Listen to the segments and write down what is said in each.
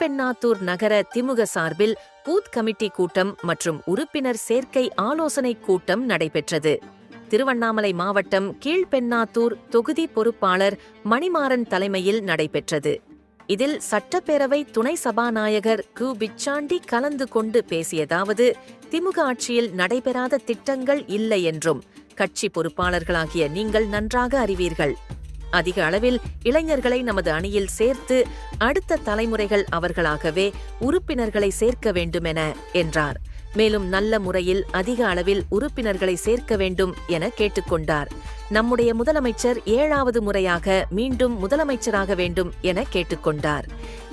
திருப்பெண்ணாத்தூர் நகர திமுக சார்பில் booth committee கூட்டம் மற்றும் உறுப்பினர் சேர்க்கை ஆலோசனை கூட்டம் நடைபெற்றது. திருவண்ணாமலை மாவட்டம் கீழ்பெண்ணாத்தூர் தொகுதி பொறுப்பாளர் மணிமாறன் தலைமையில் நடைபெற்றது. இதில் சட்டப்பேரவை துணை சபாநாயகர் கு. பிச்சாண்டி கலந்து கொண்டு பேசியதாவது திமுக ஆட்சியில் நடைபெறாத திட்டங்கள் இல்லை என்றும் கட்சி பொறுப்பாளர்களாகிய நீங்கள் நன்றாக அறிவீர்கள். அதிக அளவில் இளைஞர்களை நமது அணியில் சேர்த்து அடுத்த தலைமுறைகள் அவர்களாகவே உறுப்பினர்களை சேர்க்க வேண்டுமென என்றார். மேலும் நல்ல முறையில் அதிக அளவில் உறுப்பினர்களை சேர்க்க வேண்டும் என கேட்டுக்கொண்டார். நம்முடைய முதலமைச்சர் ஏழாவது முறையாக மீண்டும் முதலமைச்சராக வேண்டும் என கேட்டுக்கொண்டார்.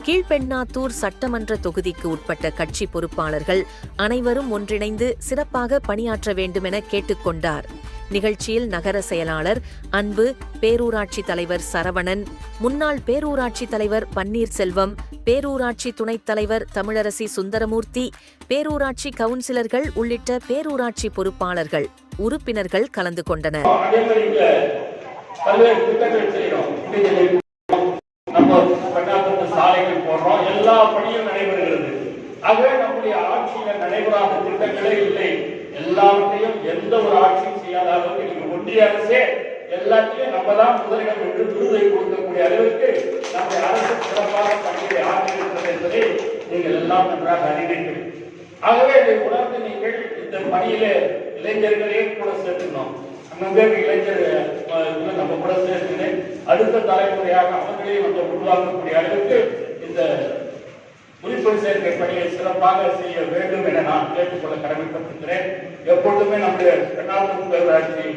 கீழ்பெண்ணாத்தூர் சட்டமன்ற தொகுதிக்கு உட்பட்ட கட்சி பொறுப்பாளர்கள் அனைவரும் ஒன்றிணைந்து சிறப்பாக பணியாற்ற வேண்டுமென கேட்டுக்கொண்டார். நிகழ்ச்சியில் நகர செயலாளர் அன்பு பேரூராட்சி தலைவர் சரவணன் முன்னாள் பேரூராட்சி தலைவர் பன்னீர்செல்வம் பேரூராட்சி துணைத் தலைவர் தமிழரசி சுந்தரமூர்த்தி பேரூராட்சி கவுன்சிலர்கள் உள்ளிட்ட பேரூராட்சி பொறுப்பாளர்கள் உறுப்பினர்கள் கலந்து கொண்டனர். எல்லா பணியும் நடைபெறுகிறது ஆகவே நம்முடைய நடைபெறாத திட்டங்களே இல்லை எல்லாவற்றையும் எந்த ஒரு ஆட்சியும் செய்யாத அளவுக்கு நீங்க ஒன்றிய அரசே எல்லாத்தையும் நம்ம தான் முதலிடம் என்று விருதை கொடுக்கக்கூடிய அளவிற்கு நம்முடைய அரசு சிறப்பாக பணியை ஆற்றியிருக்கிறது என்பதை நீங்கள் எல்லாம் நன்றாக அறிவீர்கள். ஆகவே இதை உணர்ந்து நீங்கள் இந்த பணியிலே இளைஞர்களே கூட சேர்க்கணும் அங்கங்கே இளைஞர் நம்ம கூட சேர்த்து அடுத்த தலைமுறையாக அவர்களையும் நம்ம உருவாக்கக்கூடிய அளவுக்கு இந்த உறுப்பினர் சேர்க்கை பணியை சிறப்பாக செய்ய வேண்டும் என நான் கேட்டுக்கொள்ள கடமைப்பட்டிருக்கிறேன். எப்பொழுதுமே நம்முடைய இரண்டாவது பேரூராட்சி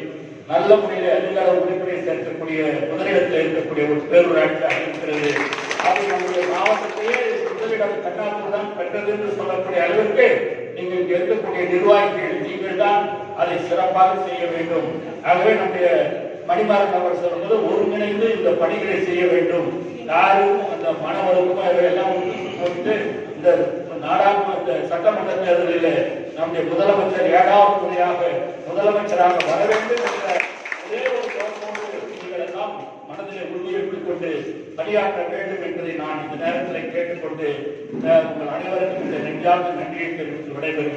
நல்ல முறையில் அதிகார உறுப்பினை சேர்க்கக்கூடிய முதலிடத்தில் இருக்கக்கூடிய ஒரு பேரூராட்சியாக இருக்கிறது அது நம்முடைய மாவட்டத்தையே முதலிடம் கண்ணாத்தூர் தான் பெற்றது என்று சொல்லக்கூடிய அளவிற்கு நீங்கள் இருக்கக்கூடிய நிர்வாகிகள் நீங்கள் தான் அதை சிறப்பாக செய்ய வேண்டும். ஆகவே நம்முடைய மணிமாறன் அவர் சொல்வது ஒருங்கிணைந்து இந்த பணிகளை செய்ய வேண்டும். யாரும் அந்த மன ஒழுக்கம் எல்லாம் போட்டு இந்த நாடாளுமன்ற சட்டமன்ற தேர்தலில் நம்முடைய முதலமைச்சர் ஏழாவது முறையாக முதலமைச்சராக வர வேண்டும் என்ற ஒரே ஒரு நோக்கோடு நீங்கள் எல்லாம் மனதிலே கொண்டு பணியாற்ற வேண்டும் என்பதை நான் இந்த நேரத்தில் கேட்டுக்கொண்டு உங்கள் அனைவருக்கும் இந்த நெஞ்சார்ந்த நன்றியை தெரிவித்து விடைபெறுகிறேன்.